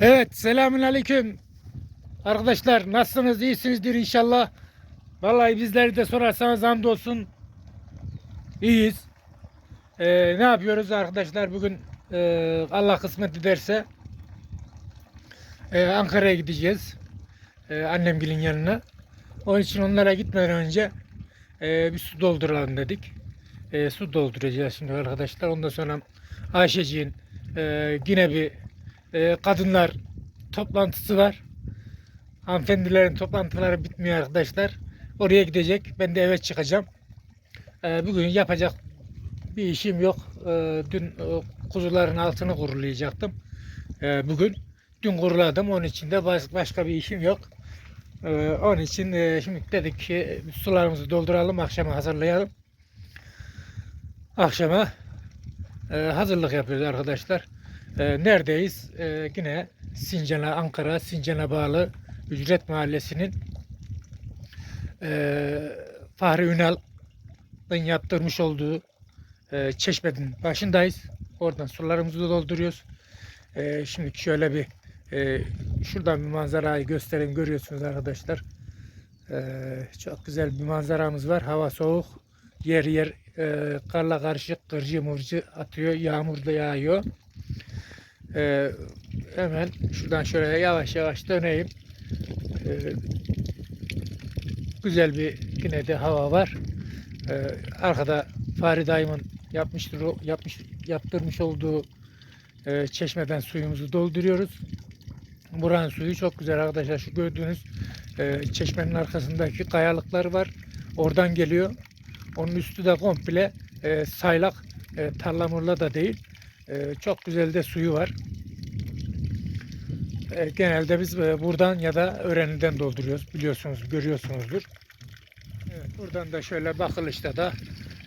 Evet, selamün aleyküm. Arkadaşlar nasılsınız? İyisinizdir inşallah. Vallahi bizleri de sorarsanız hamdolsun. İyiyiz. Ee, ne yapıyoruz arkadaşlar? Bugün e, Allah kısmet ederse e, Ankara'ya gideceğiz. E, annemgilin yanına. Onun için onlara gitmeden önce e, bir su dolduralım dedik. E, su dolduracağız şimdi arkadaşlar. Ondan sonra Ayşeciğin e, yine bir e, kadınlar toplantısı var. Hanımefendilerin toplantıları bitmiyor arkadaşlar. Oraya gidecek. Ben de eve çıkacağım. E, bugün yapacak bir işim yok. E, dün e, kuzuların altını kurulayacaktım. E, bugün dün kuruladım. Onun için de baş- başka bir işim yok. E, onun için e, şimdi dedik ki sularımızı dolduralım. Akşama hazırlayalım. Akşama e, hazırlık yapıyoruz arkadaşlar. E, neredeyiz? E, yine Sincan'a, Ankara, Sincan'a bağlı Ücret Mahallesi'nin e, Fahri Ünal'ın yaptırmış olduğu e, çeşmenin başındayız. Oradan sularımızı dolduruyoruz. E, şimdi şöyle bir e, şuradan bir manzarayı göstereyim görüyorsunuz arkadaşlar. E, çok güzel bir manzaramız var. Hava soğuk. Yer yer e, karla karışık kırcı mırcı atıyor. Yağmur da yağıyor. E, hemen şuradan şöyle yavaş yavaş döneyim. E, güzel bir yine de hava var. E, arkada Fahri Dayım'ın yapmıştır, yapmış, yaptırmış olduğu e, çeşmeden suyumuzu dolduruyoruz. Buranın suyu çok güzel arkadaşlar. Şu gördüğünüz e, çeşmenin arkasındaki kayalıklar var. Oradan geliyor. Onun üstü de komple e, saylak. E, tarlamurla da değil. E, çok güzel de suyu var. E, genelde biz e, buradan ya da öğreniden dolduruyoruz. Biliyorsunuz, görüyorsunuzdur. Evet, buradan da şöyle bakılışta da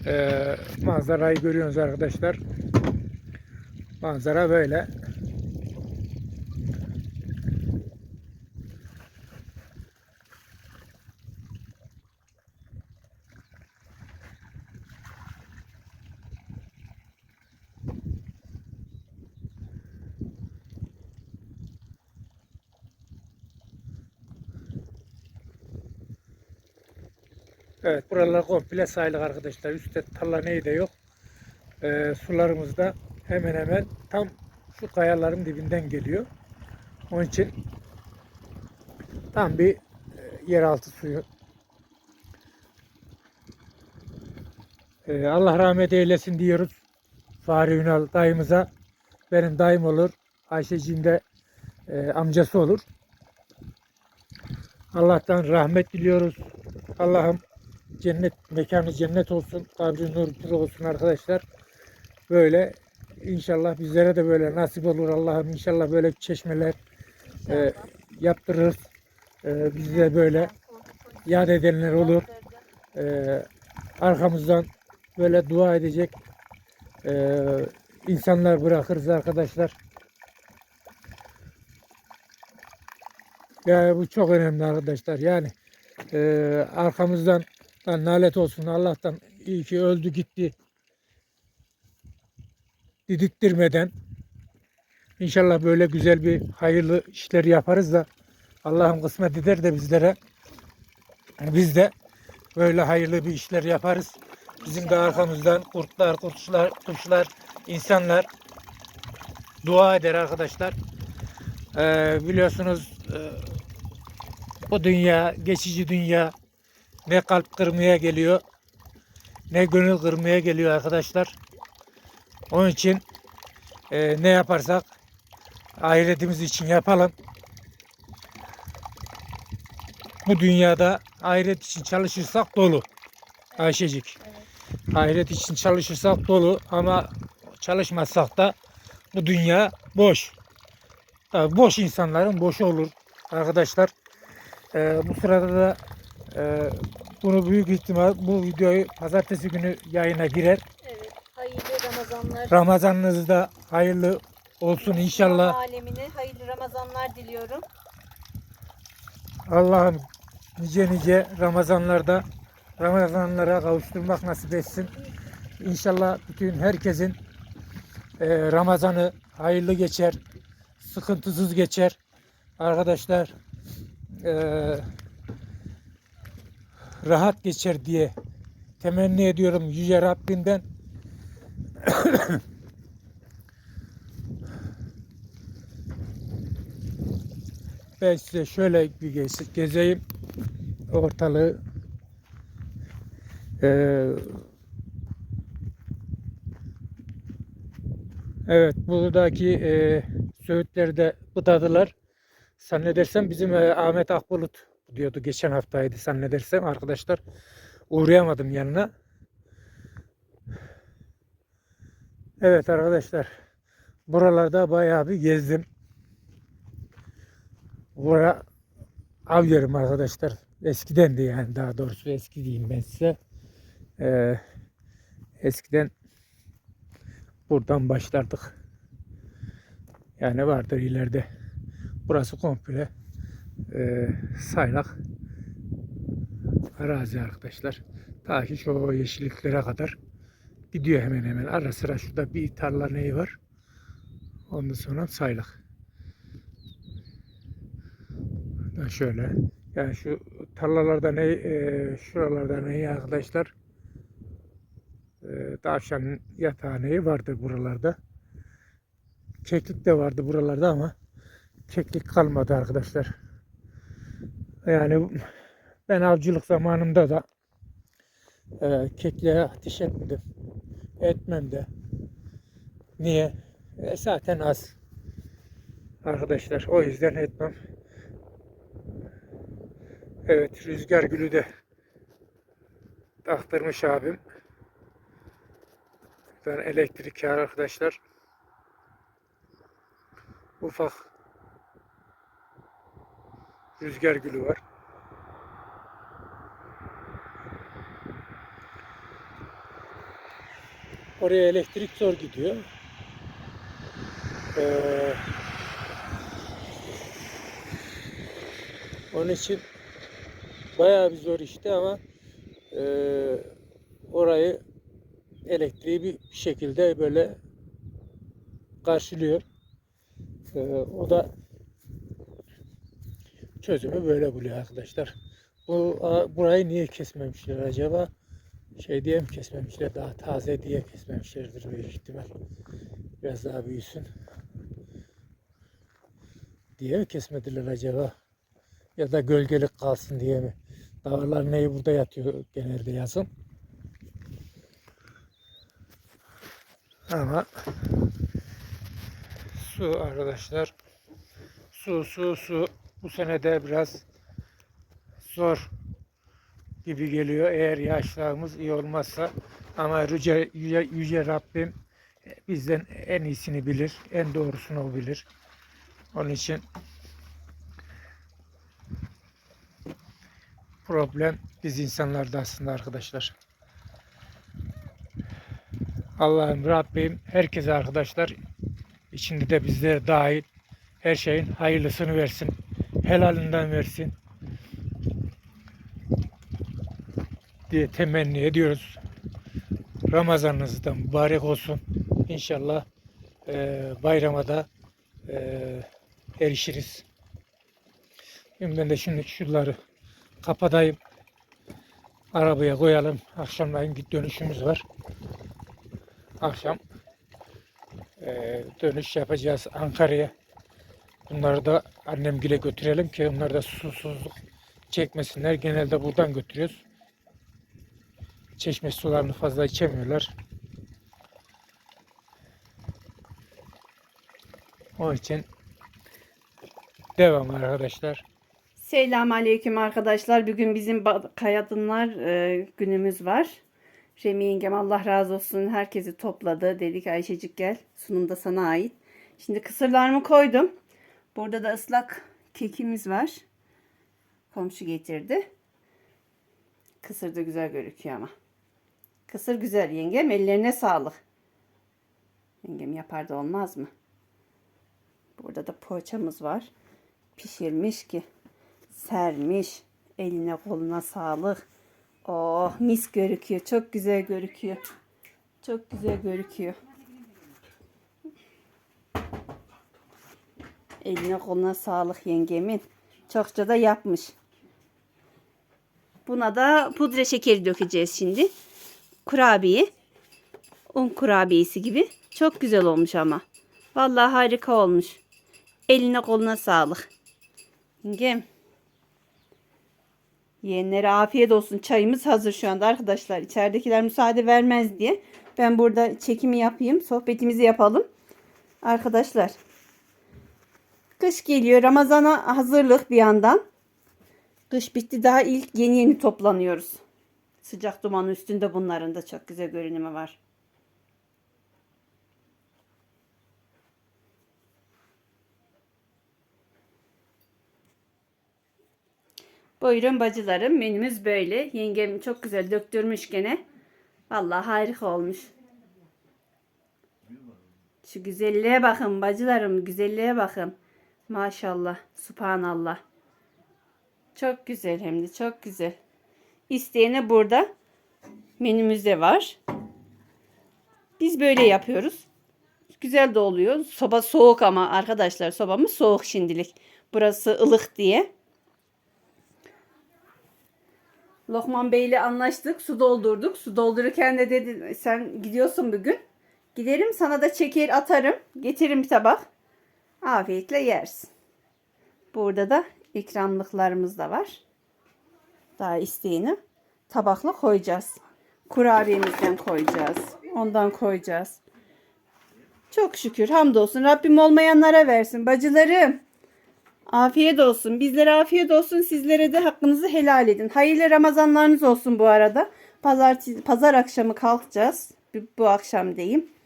e, manzarayı görüyorsunuz arkadaşlar. Manzara böyle. Evet buralar komple sayılık arkadaşlar. Üstte tarla neyi de yok. Ee, sularımız da hemen hemen tam şu kayaların dibinden geliyor. Onun için tam bir e, yeraltı suyu. Ee, Allah rahmet eylesin diyoruz. Fahri Ünal dayımıza. Benim dayım olur. Ayşeciğim de e, amcası olur. Allah'tan rahmet diliyoruz. Allah'ım cennet mekanı cennet olsun. Kabri nur olsun arkadaşlar. Böyle inşallah bizlere de böyle nasip olur Allah'ım. İnşallah böyle çeşmeler e, yaptırırız. E, bizi de böyle yad edenler olur. E, arkamızdan böyle dua edecek e, insanlar bırakırız arkadaşlar. Yani bu çok önemli arkadaşlar. Yani e, arkamızdan lan nalet olsun. Allah'tan iyi ki öldü gitti. Didiktirmeden inşallah böyle güzel bir hayırlı işler yaparız da Allah'ım kısmet eder de bizlere. Biz de böyle hayırlı bir işler yaparız. Bizim de arkamızdan kurtlar, kuşlar, kuşlar, insanlar dua eder arkadaşlar. Ee, biliyorsunuz e, bu dünya, geçici dünya ne kalp kırmaya geliyor, ne gönül kırmaya geliyor arkadaşlar. Onun için e, ne yaparsak ahiretimiz için yapalım. Bu dünyada ahiret için çalışırsak dolu. Ayşecik. Ahiret için çalışırsak dolu ama çalışmazsak da bu dünya boş. Tabii boş insanların boşu olur arkadaşlar. Ee, bu sırada da e, bunu büyük ihtimal bu videoyu pazartesi günü yayına girer. Evet, hayırlı Ramazanlar. Ramazanınız da hayırlı olsun inşallah. alemine hayırlı Ramazanlar diliyorum. Allah'ım nice nice Ramazanlarda Ramazanlara kavuşturmak nasip etsin. İnşallah bütün herkesin e, Ramazanı hayırlı geçer. sıkıntısız geçer. Arkadaşlar eee, rahat geçer diye temenni ediyorum Yüce Rabbimden. Ben size şöyle bir gez- gezeyim ortalığı. Ee, evet buradaki e, söğütleri de bıdadılar. Zannedersem bizim e, Ahmet Akbulut diyordu geçen haftaydı zannedersem arkadaşlar. Uğrayamadım yanına. Evet arkadaşlar. Buralarda bayağı bir gezdim. Bura av yerim arkadaşlar. Eskiden de yani daha doğrusu eski diyeyim ben size. Ee, eskiden buradan başlardık. Yani vardır ileride. Burası komple e, saylak arazi arkadaşlar. Ta ki şu yeşilliklere kadar gidiyor hemen hemen. Ara sıra şurada bir tarla neyi var. Ondan sonra saylak. Da şöyle. Yani şu tarlalarda ne, e, şuralarda neyi arkadaşlar? E, tavşanın yatağı neyi vardır buralarda. Keklik de vardı buralarda ama keklik kalmadı arkadaşlar. Yani ben avcılık zamanımda da e, kekliğe ateş etmedim. Etmem de. Niye? E, zaten az. Arkadaşlar o yüzden etmem. Evet rüzgar gülü de taktırmış abim. Buradan elektrik arkadaşlar. Ufak rüzgar gülü var. Oraya elektrik zor gidiyor. Ee, onun için bayağı bir zor işte ama e, orayı elektriği bir şekilde böyle karşılıyor. E, o da çözümü böyle buluyor arkadaşlar. Bu burayı niye kesmemişler acaba? Şey diye mi kesmemişler? Daha taze diye kesmemişlerdir büyük ihtimal. Biraz daha büyüsün. Diye mi kesmediler acaba? Ya da gölgelik kalsın diye mi? Dağlar neyi burada yatıyor genelde yazın. Ama su arkadaşlar su su su bu sene de biraz zor gibi geliyor eğer yağışlarımız iyi olmazsa ama yüce, yüce, yüce Rabbim bizden en iyisini bilir en doğrusunu bilir onun için problem biz insanlarda aslında arkadaşlar. Allah'ım Rabbim herkese arkadaşlar içinde de bizlere dahil her şeyin hayırlısını versin. Helalinden versin. diye temenni ediyoruz. Ramazanınız da mübarek olsun. İnşallah eee bayrama da eee, erişiriz. Şimdi ben de şimdi şunları kapatayım. Arabaya koyalım. Akşamleyin git dönüşümüz var. Akşam eee, dönüş yapacağız Ankara'ya. Bunları da annemgile götürelim ki onlar da susuzluk çekmesinler. Genelde buradan götürüyoruz. Çeşme sularını fazla içemiyorlar. Onun için devam arkadaşlar. Selam aleyküm arkadaşlar. Bugün bizim Kayadınlar e, günümüz var. Remi yengem Allah razı olsun herkesi topladı. Dedik Ayşecik gel sunum da sana ait. Şimdi kısırlarımı koydum. Burada da ıslak kekimiz var. Komşu getirdi. Kısır da güzel gözüküyor ama. Kısır güzel yengem. Ellerine sağlık. Yengem yapar da olmaz mı? Burada da poğaçamız var. Pişirmiş ki sermiş. Eline koluna sağlık. Oh mis görüküyor. Çok güzel görüküyor. Çok güzel görüküyor. Eline koluna sağlık yengemin. Çokça da yapmış. Buna da pudra şekeri dökeceğiz şimdi. Kurabiye. Un kurabiyesi gibi. Çok güzel olmuş ama. Vallahi harika olmuş. Eline koluna sağlık. Yengem. Yeğenlere afiyet olsun. Çayımız hazır şu anda arkadaşlar. İçeridekiler müsaade vermez diye. Ben burada çekimi yapayım. Sohbetimizi yapalım. Arkadaşlar. Kış geliyor. Ramazana hazırlık bir yandan. Kış bitti. Daha ilk yeni yeni toplanıyoruz. Sıcak dumanın üstünde bunların da çok güzel görünümü var. Buyurun bacılarım. Menümüz böyle. Yengem çok güzel döktürmüş gene. Vallahi harika olmuş. Şu güzelliğe bakın bacılarım. Güzelliğe bakın. Maşallah. Subhanallah. Çok güzel hem de çok güzel. İsteyene burada menümüzde var. Biz böyle yapıyoruz. Güzel de oluyor. Soba soğuk ama arkadaşlar sobamız soğuk şimdilik. Burası ılık diye. Lokman Bey ile anlaştık. Su doldurduk. Su doldururken de dedi sen gidiyorsun bugün. Giderim sana da çeker atarım. Getiririm bir tabak. Afiyetle yersin. Burada da ikramlıklarımız da var. Daha isteğini tabakla koyacağız. Kurabiyemizden koyacağız. Ondan koyacağız. Çok şükür hamdolsun. Rabbim olmayanlara versin. Bacılarım. Afiyet olsun. Bizlere afiyet olsun. Sizlere de hakkınızı helal edin. Hayırlı Ramazanlarınız olsun bu arada. Pazar, pazar akşamı kalkacağız. Bu, akşam diyeyim.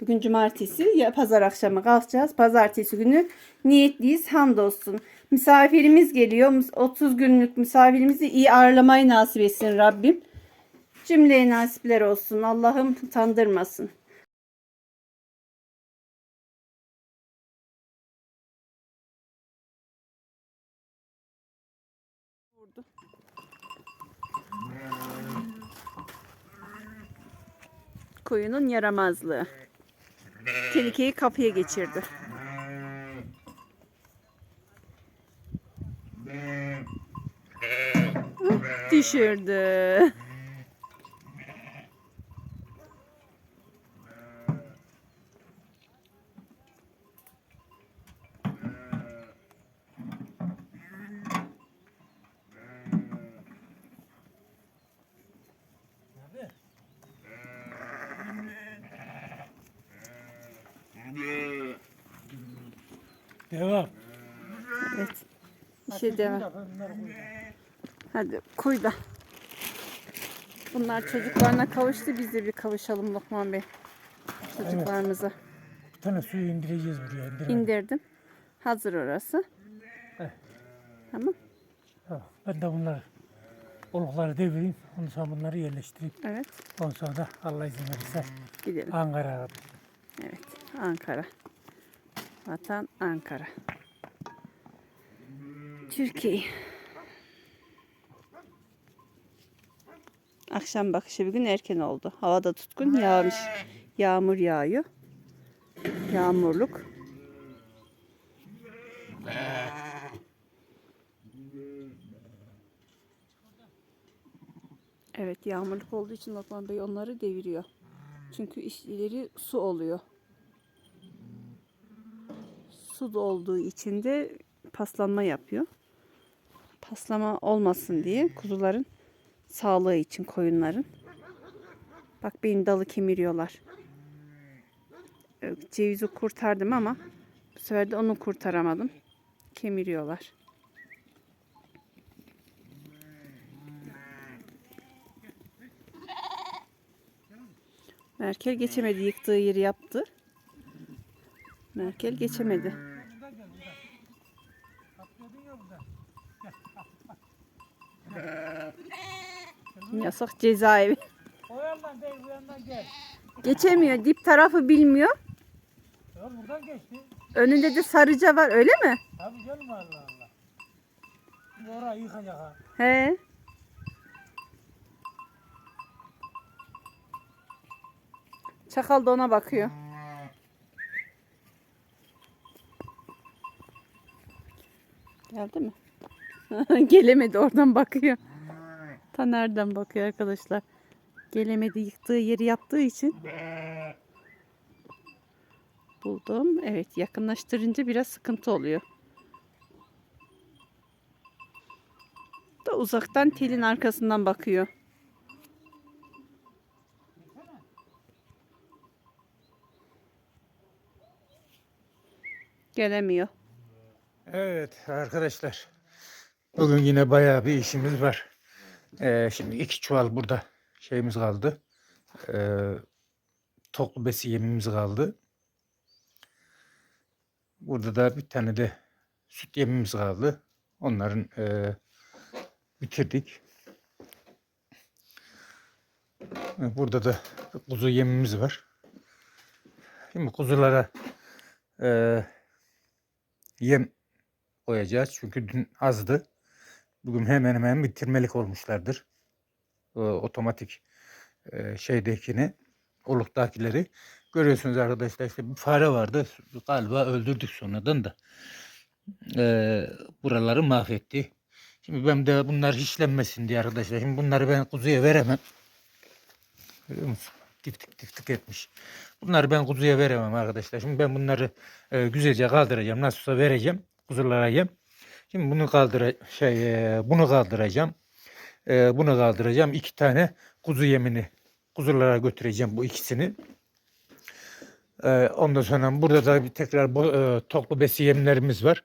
Bugün cumartesi ya pazar akşamı kalkacağız. Pazartesi günü niyetliyiz. Hamdolsun. Misafirimiz geliyor. 30 günlük misafirimizi iyi ağırlamayı nasip etsin Rabbim. Cümleye nasipler olsun. Allah'ım tandırmasın. Vurdu. Koyunun yaramazlığı. Tehlikeyi kapıya geçirdi. Düşürdü. Devam. Evet. İşe devam. Hadi koy da. Bunlar çocuklarına kavuştu. Biz de bir kavuşalım Lokman Bey. Çocuklarımıza. Bir tane suyu indireceğiz buraya. indirelim. İndirdim. Hazır orası. Evet. Tamam. Tamam. Ben de bunları olukları devireyim. Ondan sonra bunları yerleştireyim. Evet. Ondan sonra da Allah izin verirse Gidelim. Ankara'ya Evet. Ankara. Vatan Ankara. Türkiye. Akşam bakışı bir gün erken oldu. Havada tutkun yağmış. Yağmur yağıyor. Yağmurluk. Evet yağmurluk olduğu için Lokman Bey onları deviriyor. Çünkü işleri su oluyor. Su olduğu için de paslanma yapıyor. Paslama olmasın diye kuzuların sağlığı için koyunların. Bak benim dalı kemiriyorlar. Cevizi kurtardım ama bu sefer de onu kurtaramadım. Kemiriyorlar. Merkel geçemedi. Yıktığı yeri yaptı. Merkel geçemedi. Yasak cezaevi. O. Geçemiyor. Dip tarafı bilmiyor. Ya buradan geçti. Önünde de sarıca var öyle mi? Tabii canım Allah Allah. Orayı yıkacak ha. He. Çakal da ona bakıyor. Geldi mi? Gelemedi oradan bakıyor. Ta nereden bakıyor arkadaşlar. Gelemedi yıktığı yeri yaptığı için. Buldum. Evet yakınlaştırınca biraz sıkıntı oluyor. Da uzaktan telin arkasından bakıyor. Gelemiyor. Evet arkadaşlar. Bugün yine bayağı bir işimiz var. Ee, şimdi iki çuval burada şeyimiz kaldı. Ee, toklu besi yemimiz kaldı. Burada da bir tane de süt yemimiz kaldı. Onların e, bitirdik. Burada da kuzu yemimiz var. Şimdi kuzulara e, yem koyacağız. Çünkü dün azdı. Bugün hemen hemen bitirmelik olmuşlardır. O, otomatik e, şeydekini, oluktakileri. Görüyorsunuz arkadaşlar işte bir fare vardı. Galiba öldürdük sonradan da. E, buraları mahvetti. Şimdi ben de bunlar hiçlenmesin diye arkadaşlar. Şimdi bunları ben kuzuya veremem. Görüyor musun? Tiftik tiftik etmiş. Bunları ben kuzuya veremem arkadaşlar. Şimdi ben bunları e, güzelce kaldıracağım. Nasılsa vereceğim kuzulara yem. Şimdi bunu kaldıra şey e, bunu kaldıracağım. E, bunu kaldıracağım. İki tane kuzu yemini kuzulara götüreceğim bu ikisini. E, ondan sonra burada da bir tekrar bu, e, besi yemlerimiz var.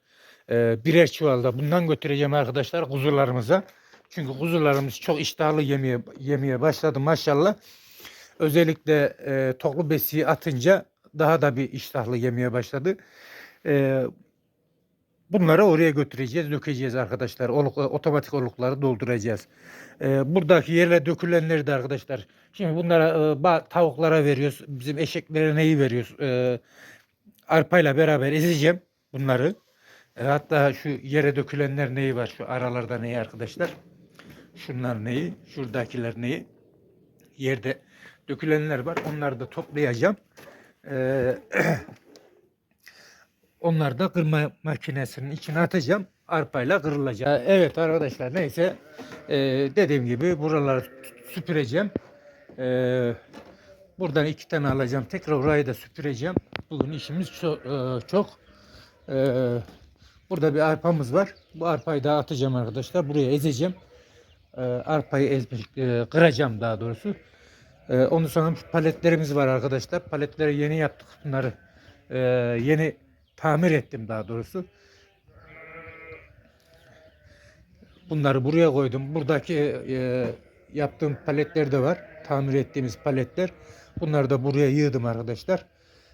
E, birer çuvalda bundan götüreceğim arkadaşlar kuzularımıza. Çünkü kuzularımız çok iştahlı yemeye yemeye başladı maşallah. Özellikle e, toklu besiyi atınca daha da bir iştahlı yemeye başladı. E, bunları oraya götüreceğiz, dökeceğiz arkadaşlar. Oluk, otomatik olukları dolduracağız. E, buradaki yerle dökülenleri de arkadaşlar. Şimdi bunlara e, tavuklara veriyoruz. Bizim eşeklere neyi veriyoruz? E, arpayla beraber ezeceğim bunları. E, hatta şu yere dökülenler neyi var? Şu aralarda neyi arkadaşlar? Şunlar neyi? Şuradakiler neyi? Yerde dökülenler var. Onları da toplayacağım. Ee, onları da kırma makinesinin içine atacağım. Arpayla kırılacak. Evet arkadaşlar neyse ee, dediğim gibi buraları süpüreceğim. Ee, buradan iki tane alacağım. Tekrar orayı da süpüreceğim. Bugün işimiz çok. çok. Ee, burada bir arpamız var. Bu arpayı da atacağım arkadaşlar. Buraya ezeceğim. Ee, arpayı ezmek, e, kıracağım daha doğrusu. Ee, ondan sonra paletlerimiz var arkadaşlar. Paletleri yeni yaptık bunları. Ee, yeni tamir ettim daha doğrusu. Bunları buraya koydum. Buradaki e, yaptığım paletler de var. Tamir ettiğimiz paletler. Bunları da buraya yığdım arkadaşlar.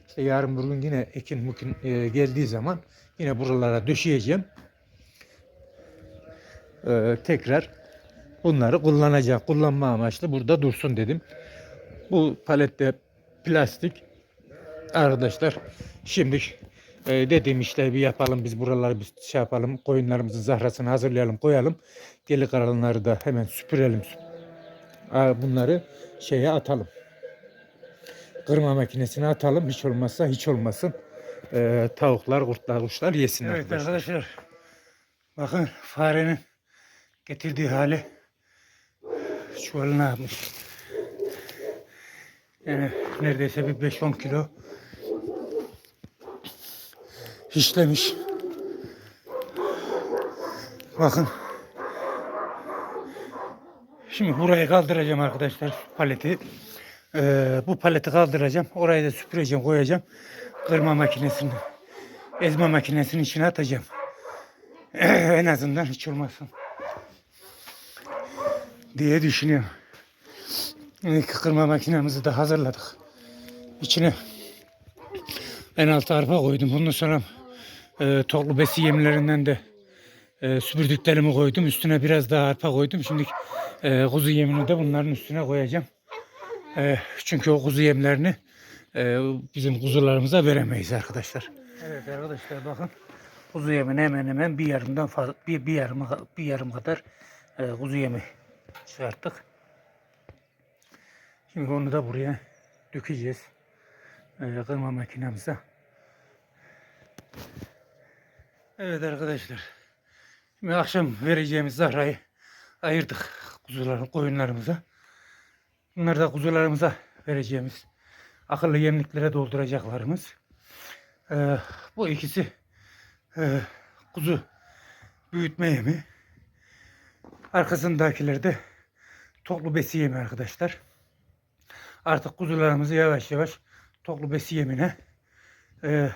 İşte yarın bugün yine ekin mukin e, geldiği zaman yine buralara döşeyeceğim. Ee, tekrar bunları kullanacak. Kullanma amaçlı burada dursun dedim. Bu palette plastik. Arkadaşlar şimdi e, dediğim işleri bir yapalım. Biz buraları bir şey yapalım. Koyunlarımızın zahrasını hazırlayalım koyalım. Geri kalanları da hemen süpürelim. Aa, Bunları şeye atalım. Kırma makinesine atalım. Hiç olmazsa hiç olmasın. Ee, tavuklar, kurtlar, kuşlar yesinler. Evet arkadaşlar. Bakın farenin getirdiği hali çuvalına yapmış. Yani neredeyse bir 5-10 kilo işlemiş. Bakın. Şimdi burayı kaldıracağım arkadaşlar paleti. Ee, bu paleti kaldıracağım. Orayı da süpüreceğim, koyacağım. Kırma makinesini, ezme makinesinin içine atacağım. en azından hiç olmasın diye düşünüyorum. İlk kırma makinemizi de hazırladık. İçine en altı arpa koydum. Ondan sonra e, toklu besi yemlerinden de e, süpürdüklerimi koydum. Üstüne biraz daha arpa koydum. Şimdi e, kuzu yemini de bunların üstüne koyacağım. E, çünkü o kuzu yemlerini e, bizim kuzularımıza veremeyiz arkadaşlar. Evet arkadaşlar bakın. Kuzu yemini hemen hemen bir yarımdan fazla bir, bir yarım bir yarım kadar e, kuzu yemi çıkarttık. Şimdi onu da buraya dökeceğiz. E, kırma makinemize. Evet arkadaşlar. Şimdi akşam vereceğimiz zahrayı ayırdık kuzular, koyunlarımıza. Bunlar da kuzularımıza vereceğimiz akıllı yemliklere dolduracaklarımız. Ee, bu ikisi e, kuzu büyütme yemi. Arkasındakiler de toklu besi yemi arkadaşlar. Artık kuzularımızı yavaş yavaş toklu besi yemine e,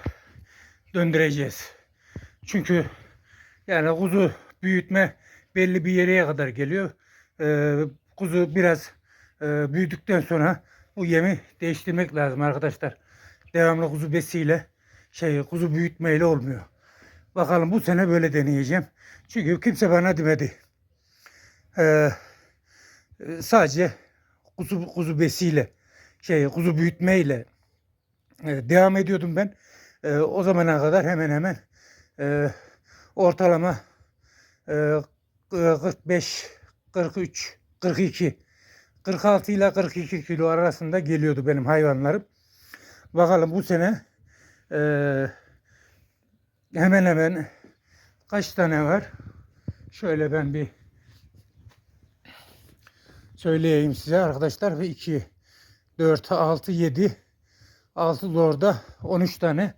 döndüreceğiz. Çünkü yani kuzu büyütme belli bir yere kadar geliyor. E, kuzu biraz e, büyüdükten sonra bu yemi değiştirmek lazım arkadaşlar. Devamlı kuzu besiyle şey kuzu büyütmeyle olmuyor. Bakalım bu sene böyle deneyeceğim. Çünkü kimse bana demedi. Ee, sadece kuzu kuzu besiyle şey kuzu büyütmeyle e, devam ediyordum ben. E, o zamana kadar hemen hemen e, ortalama e, 45 43 42 46 ile 42 kilo arasında geliyordu benim hayvanlarım. Bakalım bu sene e, hemen hemen kaç tane var? Şöyle ben bir söyleyeyim size arkadaşlar. Ve 2, 4, 6, 7, 6 orada 13 tane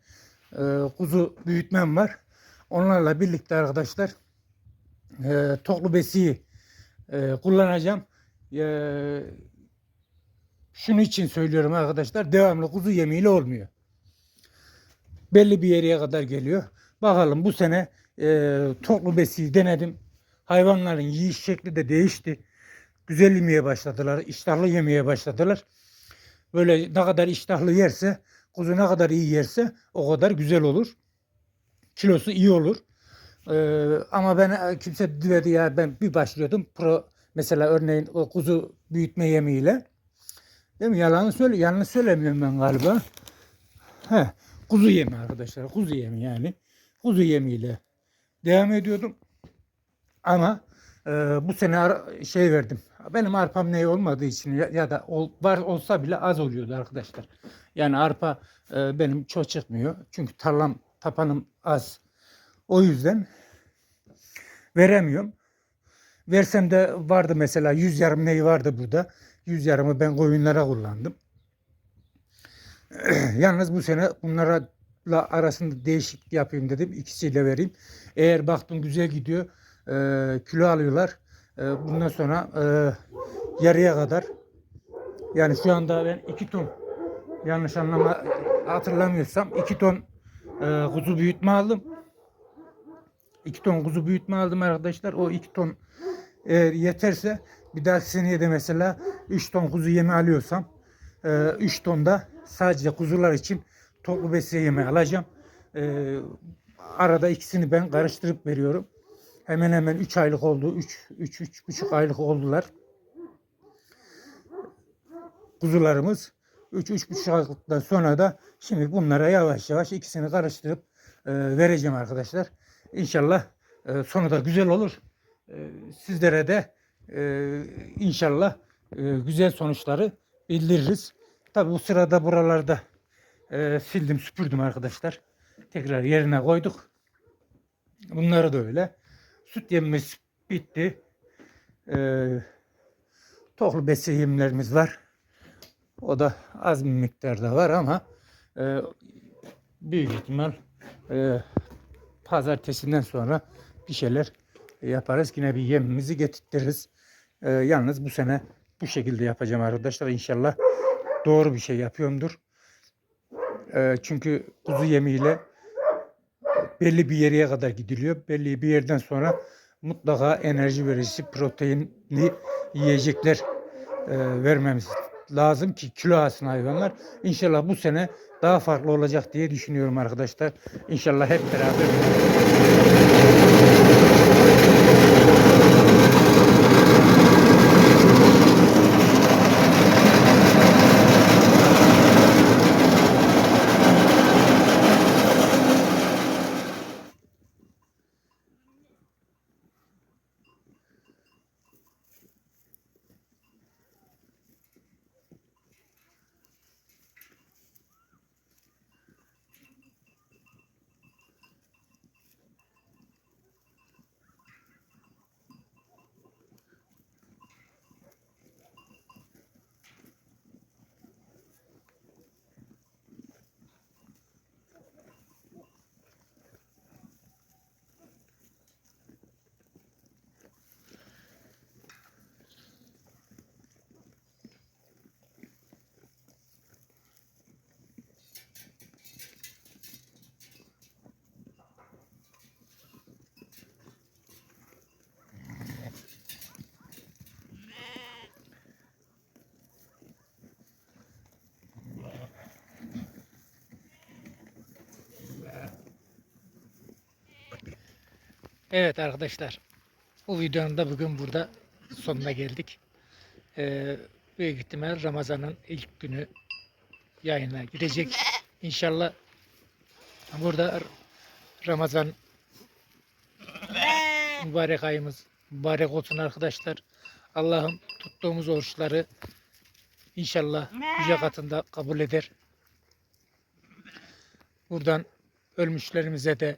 e, kuzu büyütmem var. Onlarla birlikte arkadaşlar e, toklu besiyi e, kullanacağım. E, şunu için söylüyorum arkadaşlar. Devamlı kuzu yemiyle olmuyor. Belli bir yere kadar geliyor. Bakalım bu sene e, toklu besiyi denedim. Hayvanların yiyiş şekli de değişti. Güzel yemeye başladılar. iştahlı yemeye başladılar. Böyle ne kadar iştahlı yerse, kuzu ne kadar iyi yerse o kadar güzel olur. Kilosu iyi olur. Ee, ama ben kimse demedi ya ben bir başlıyordum pro mesela örneğin o kuzu büyütme yemiyle. Değil mi? Yalan söyle, yanlış söylemiyorum ben galiba. He, kuzu yemi arkadaşlar. Kuzu yemi yani. Kuzu yemiyle devam ediyordum. Ama e, bu sene ara- şey verdim. Benim arpam ne olmadığı için ya, ya da ol- var olsa bile az oluyordu arkadaşlar. Yani arpa e, benim çok çıkmıyor. Çünkü tarlam tapanım az. O yüzden veremiyorum. Versem de vardı mesela 100 yarım neyi vardı burada. 100 yarımı ben koyunlara kullandım. Yalnız bu sene bunlara arasında değişik yapayım dedim. İkisiyle vereyim. Eğer baktım güzel gidiyor, e, kilo alıyorlar. E, bundan sonra e, yarıya kadar yani şu anda ben 2 ton yanlış anlama hatırlamıyorsam 2 ton e, kuzu büyütme aldım. 2 ton kuzu büyütme aldım arkadaşlar. O 2 ton eğer yeterse bir dahaki seneye de mesela 3 ton kuzu yemi alıyorsam 3 ton da sadece kuzular için toplu besiye yemi alacağım. E, arada ikisini ben karıştırıp veriyorum. Hemen hemen 3 aylık oldu. 3 3 3 buçuk aylık oldular. Kuzularımız 3 üç buçuk aylıktan sonra da şimdi bunlara yavaş yavaş ikisini karıştırıp e, vereceğim arkadaşlar. İnşallah e, sonu da güzel olur. E, sizlere de e, inşallah e, güzel sonuçları bildiririz. Tabi bu sırada buralarda e, sildim süpürdüm arkadaşlar. Tekrar yerine koyduk. Bunları da öyle. Süt yemimiz bitti. E, toklu besi yemlerimiz var. O da az bir miktarda var ama e, büyük ihtimal e, pazartesinden sonra bir şeyler yaparız. Yine bir yemimizi getirtiriz. E, yalnız bu sene bu şekilde yapacağım arkadaşlar. İnşallah doğru bir şey yapıyorumdur. E, çünkü kuzu yemiyle belli bir yere kadar gidiliyor. Belli bir yerden sonra mutlaka enerji verici proteinli yiyecekler e, vermemiz lazım ki kilo alsın hayvanlar. İnşallah bu sene daha farklı olacak diye düşünüyorum arkadaşlar. İnşallah hep beraber. Evet arkadaşlar. Bu videonun da bugün burada sonuna geldik. Ee, büyük ihtimal Ramazan'ın ilk günü yayına girecek. İnşallah burada Ramazan mübarek ayımız mübarek olsun arkadaşlar. Allah'ım tuttuğumuz oruçları inşallah yüce katında kabul eder. Buradan ölmüşlerimize de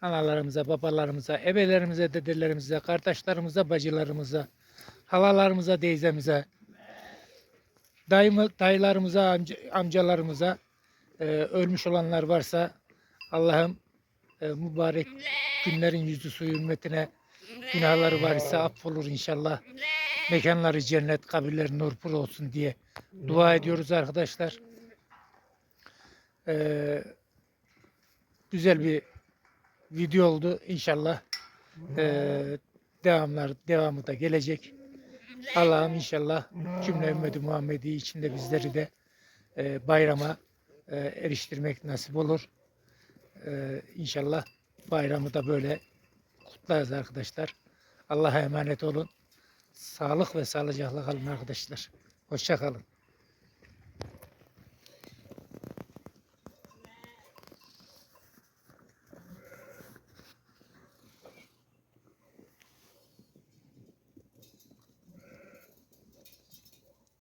analarımıza, babalarımıza, ebelerimize, dedelerimize, kardeşlerimize, bacılarımıza, halalarımıza, teyzemize, dayımı, dayılarımıza, amca, amcalarımıza e, ölmüş olanlar varsa Allah'ım e, mübarek günlerin yüzü suyu hürmetine günahları var ise affolur inşallah. Mekanları cennet, kabirleri nurpur olsun diye dua ediyoruz arkadaşlar. Ee, güzel bir video oldu inşallah. Ee, devamlar devamı da gelecek. Allah'ım inşallah cümle ümmeti Muhammedi içinde bizleri de e, bayrama e, eriştirmek nasip olur. Ee, inşallah bayramı da böyle kutlarız arkadaşlar. Allah'a emanet olun. Sağlık ve sağlıcakla kalın arkadaşlar. Hoşça kalın.